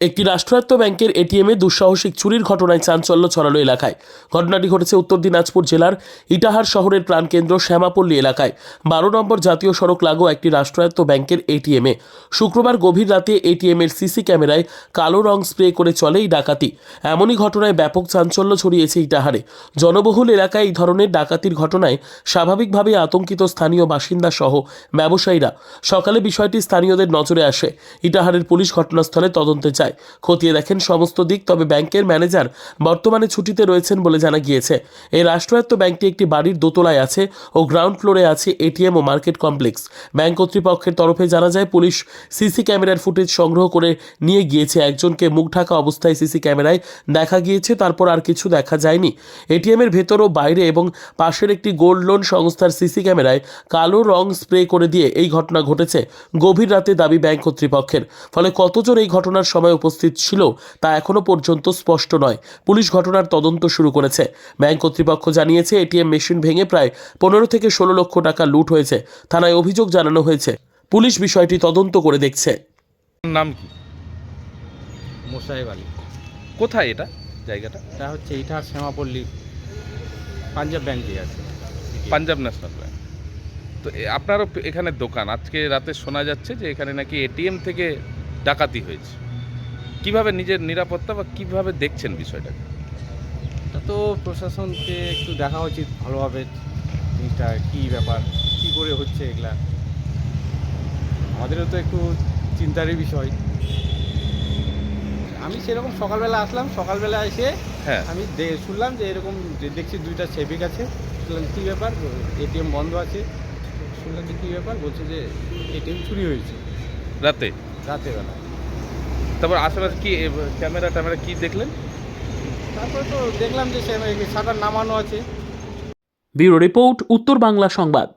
একটি রাষ্ট্রায়ত্ত ব্যাংকের এটিএমে দুঃসাহসিক চুরির ঘটনায় চাঞ্চল্য ছড়ালো এলাকায়। ঘটনাটি ঘটেছে উত্তর দিনাজপুর জেলার ইটাহার শহরের প্রাণকেন্দ্র শ্যামাপল্লী এলাকায়। বারো নম্বর জাতীয় সড়ক লাগো একটি রাষ্ট্রায়ত্ত ব্যাংকের এটিএমে। শুক্রবার গভীর রাতে এটিএমের সিসি ক্যামেরায় কালো রং স্প্রে করে চলে এই ডাকাতি। এমনই ঘটনায় ব্যাপক চাঞ্চল্য ছড়িয়েছে ইটাহারে। জনবহুল এলাকায় এই ধরনের ডাকাতির ঘটনায় স্বাভাবিকভাবে আতঙ্কিত স্থানীয় বাসিন্দা সহ ব্যবসায়ীরা। সকালে বিষয়টি স্থানীয়দের নজরে আসে। ইটাহারের পুলিশ ঘটনাস্থলে তদন্তে যায়। খতিয়ে দেখেন সমস্ত দিক, তবে ব্যাংকের ম্যানেজার বর্তমানে ছুটিতে রয়েছেন বলে জানা গিয়েছে। এই রাষ্ট্রায়ত্ত ব্যাংকটি একটি বাড়ির দোতলায় আছে ও গ্রাউন্ড ফ্লোরে আছে এটিএম ও মার্কেট কমপ্লেক্স। ব্যাংক কর্তৃপক্ষের তরফে জানা যায়, পুলিশ সিসি ক্যামেরার ফুটেজ সংগ্রহ করে নিয়ে গিয়েছে। একজনকে মুখ ঢাকা অবস্থায় সিসি ক্যামেরায় দেখা গিয়েছে, তারপর আর কিছু দেখা যায়নি। এটিএমের ভেতর ও বাইরে এবং পাশের একটি গোল্ড লোন সংস্থার সিসি ক্যামেরায় কালো রং স্প্রে করে দিয়ে এই ঘটনা ঘটেছে। গভীর রাতে দাবি ব্যাংক কর্তৃপক্ষের। ফলে কতজন এই ঘটনার সময় উপস্থিত ছিল তা এখনও পর্যন্ত স্পষ্ট নয়। পুলিশ ঘটনার তদন্ত শুরু করেছে। ব্যাংক কর্তৃপক্ষ জানিয়েছে এটিএম মেশিন ভেঙে প্রায় পনেরো থেকে ষোলো লক্ষ টাকা লুট হয়েছে। থানায় অভিযোগ জানানো হয়েছে। পুলিশ বিষয়টি তদন্ত করে দেখছে। নাম কি? মোসাহেব আলী। কোথায় এটা? জায়গাটা? এটা হচ্ছে ইটার শ্যামাপল্লী পাঞ্জাব ব্যাংকে আছে। Punjab national bank. তো আপনারও এখানে দোকান। আজকে রাতে শোনা যাচ্ছে যে এখানে নাকি এটিএম থেকে ডাকাতি হয়েছে। কীভাবে নিজের নিরাপত্তা বা কীভাবে দেখছেন বিষয়টা? এটা তো প্রশাসনকে একটু দেখা উচিত ভালোভাবে জিনিসটা কী ব্যাপার কী করে হচ্ছে এগুলা। আমাদেরও তো একটু চিন্তারই বিষয়। আমি সেরকম সকালবেলা আসলাম সকালবেলা এসে হ্যাঁ। আমি শুনলাম যে এরকম যে দেখছি দুইটা সেভিক আছে। শুনলাম কী ব্যাপার? এটিএম বন্ধ আছে। শুনলাম যে কী ব্যাপার? বলছে যে এটিএম চুরি হয়েছে। রাতে? রাতেরবেলা তারপর আশেপাশে কি ক্যামেরা ট্যামেরা কি দেখলেন? তারপরে তো দেখলাম যে সে শাটার নামানো আছে। ব্যুরো রিপোর্ট উত্তর বাংলা সংবাদ।